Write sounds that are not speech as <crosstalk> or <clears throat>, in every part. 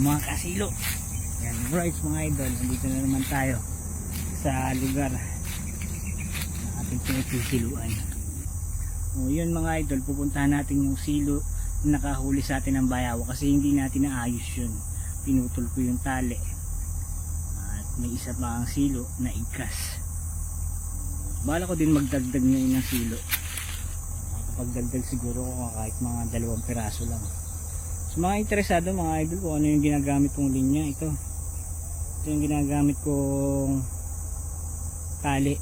mga kasilo. Yan right mga idol nandito na naman tayo sa lugar na ating pinagsiluan o yun mga idol pupuntahan natin yung silo na nakahuli sa atin ng bayaw kasi hindi natin naayos yun. Pinutol ko yung tali. At may isa pa ang silo na ikas bala ko din magdagdag ngayon ng silo. Pagdagdag siguro ko kahit mga dalawang piraso lang sa mga interesado mga idol kung ano yung ginagamit kong linya ito. Ito yung ginagamit kong tali.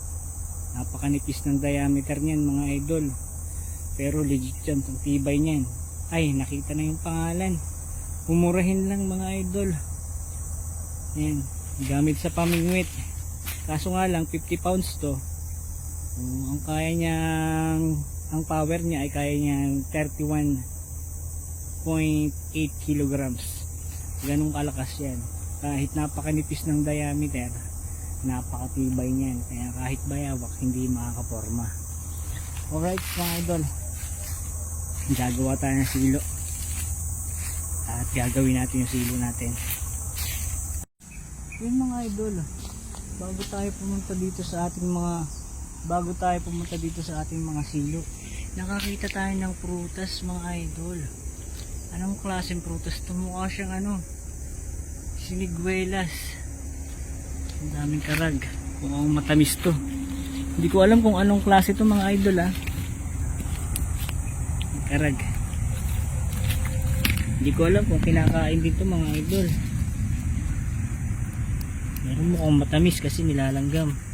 Napakanipis ng diameter niyan mga idol. Pero legit yan ang tibay niyan. Ay nakita na yung pangalan. Humurahin lang mga idol. Yan gamit sa pamingwit. Kaso nga lang 50 pounds to. Um, ang kaya niyang ang power niya ay kaya niya 31 0.8 kilograms. Ganong kalakas yan. Kahit napakanipis ng diameter, napakatibay niyan. Kaya kahit bayawak, hindi makakaporma. Alright mga idol, gagawa tayo ng silo. At gagawin natin yung silo natin. Yun mga idol, bago tayo pumunta dito sa ating mga bago tayo pumunta dito sa ating mga silo nakakita tayo ng prutas mga idol anong klaseng prutas to mukha siyang ano siniguelas. Ang daming karag. Mukhang matamis to. Hindi ko alam kung anong klase to mga idol ah. Karag. Hindi ko alam kung kinakain dito mga idol. Meron mukhang matamis kasi nilalanggam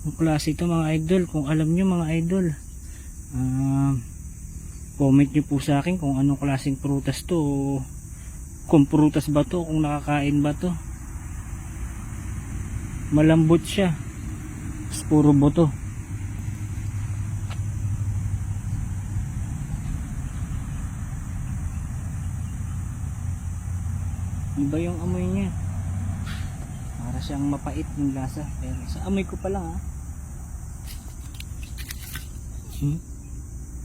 Ang klase ito mga idol. Kung alam nyo mga idol. ah, comment nyo po sa akin kung anong klaseng prutas to. o Kung prutas ba to. Kung nakakain ba to. Malambot siya. Puro buto. Iba yung amoy niya. Siyang mapait ng lasa. Pero sa amoy ko pa lang ha. Hmm?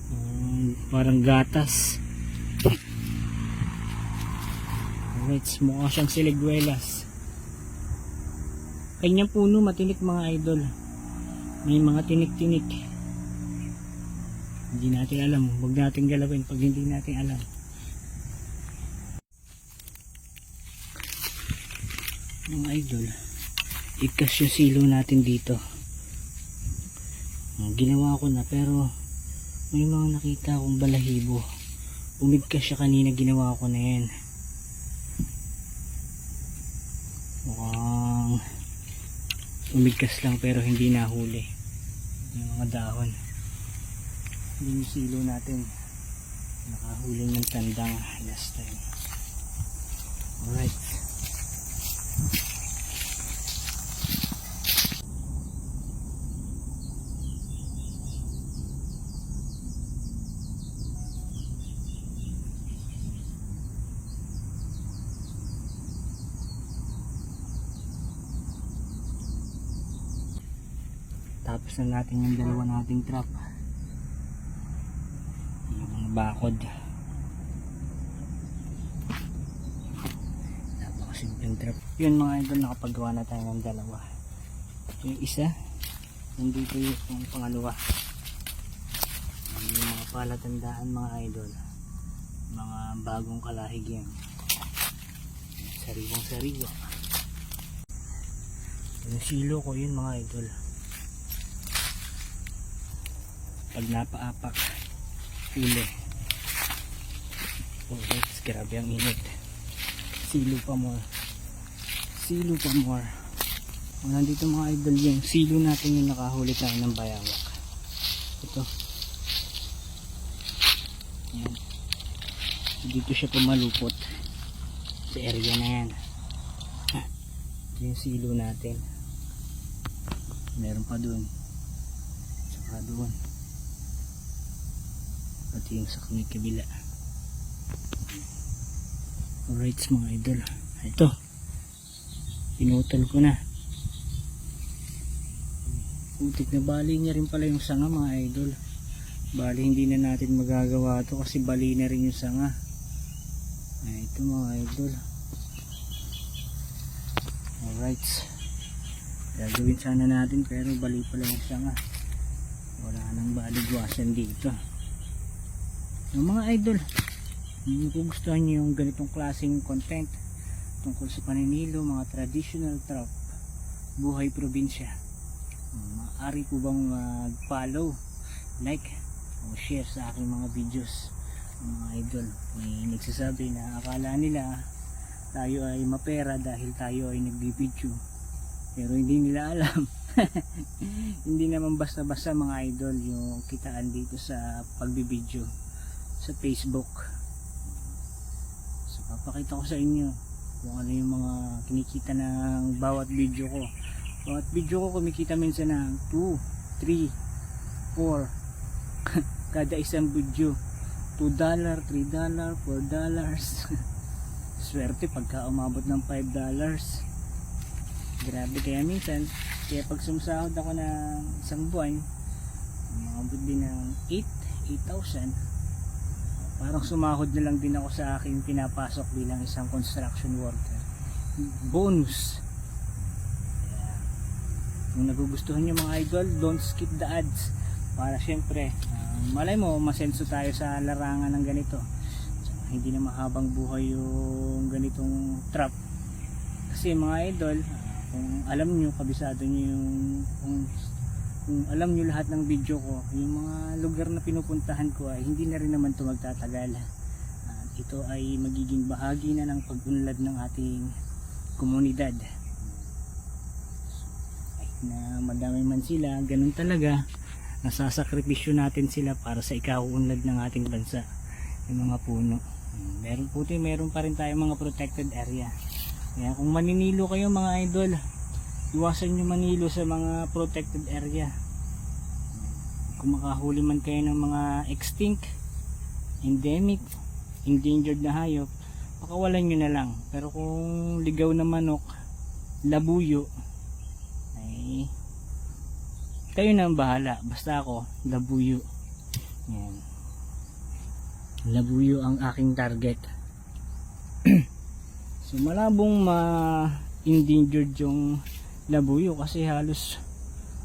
Hmm, parang gatas. Alright, mukha siyang siliguelas. Kanyang puno matinik mga idol. May mga tinik-tinik. Hindi natin alam. Huwag natin galawin pag hindi natin alam. mga idol ikas yung silo natin dito. Ah, ginawa ko na pero may mga nakita akong balahibo. Umigkas siya kanina ginawa ko na yan. Mukhang umigkas lang pero hindi nahuli. Yung mga dahon. Yun yung silo natin. Nakahuli ng tandang last time. Alright tapos na natin yung dalawa nating trap yung mga bakod. Napakasimpleng trap yun mga idol nakapagawa na tayo ng dalawa. Yung isa nandito yung pangalawa. Yung mga palatandaan mga idol. Mga bagong kalahig yan. Sariwang sariwa. Yung silo ko yun mga idol pag napaapak huli. Oh guys grabe ang init. Silo pa more. Silo pa more. Oh, nandito mga idol yung silo natin yung nakahuli tayo ng bayawak. Ito. Yan dito siya pumalupot. Sa area na yan. Ha, yung silo natin. Meron pa dun. Saka doon pati yung sa kabila. Alright mga idol. Ito. Pinutol ko na. Putik na bali niya rin pala yung sanga mga idol. Bali hindi na natin magagawa to kasi bali na rin yung sanga. Ay ito mga idol. Alright. Gagawin sana natin pero bali pala yung sanga. Wala nang baligwasan dito yung mga idol kung gugustuhan nyo yung ganitong klaseng content tungkol sa paninilo, mga traditional trap buhay probinsya maaari po bang mag-follow like o share sa aking mga videos? Mga idol may nagsasabi na akala nila tayo ay mapera dahil tayo ay nagbibideo pero hindi nila alam. <laughs> Hindi naman basta-basta mga idol yung kitaan dito sa pagbibideo sa Facebook. So papakita ko sa inyo kung ano yung mga kinikita ng bawat video ko. Bawat video ko kumikita minsan ng 2, 3, 4 kada isang video 2 dollar, 3 dollar, 4 dollars. <laughs> Swerte pagka umabot ng 5 dollars. Grabe kaya minsan kaya pag sumasahod ako ng isang buwan umabot din ng 8 8,000 parang sumahod na lang din ako sa aking pinapasok bilang isang construction worker. Bonus. Kaya kung nagugustuhan nyo mga idol don't skip the ads. Para syempre ah, malay mo masenso tayo sa larangan ng ganito. Tsaka hindi na mahabang buhay yung ganitong trap. Kasi mga idol ah, kung alam nyo kabisado nyo yung kung, kung alam nyo lahat ng video ko yung mga lugar na pinupuntahan ko ay hindi na rin naman ito magtatagal. At ito ay magiging bahagi na ng pag-unlad ng ating komunidad. Ay na madami man sila ganun talaga. Nasasakripisyo natin sila para sa ikauunlad ng ating bansa yung mga puno. Meron puti meron pa rin tayong mga protected area. Kaya kung maninilo kayo mga idol iwasan nyo manilo sa mga protected area. Kung makahuli man kayo ng mga extinct endemic endangered na hayop pakawalan nyo na lang. Pero kung ligaw na manok labuyo ay kayo na ang bahala. Basta ako labuyo. Yan. Labuyo ang aking target. <clears throat> So malabong ma endangered yung labuyo kasi halos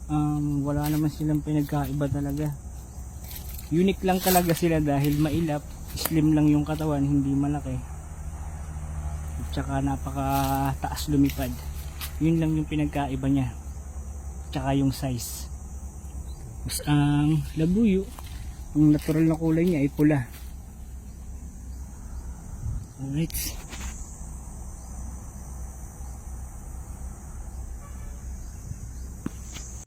um, wala naman silang pinagkaiba talaga. Unique lang talaga sila dahil mailap slim lang yung katawan hindi malaki. At saka napaka taas lumipad. Yun lang yung pinagkaiba niya. Tsaka yung size. Mas ang labuyo ang natural na kulay niya ay pula. Alright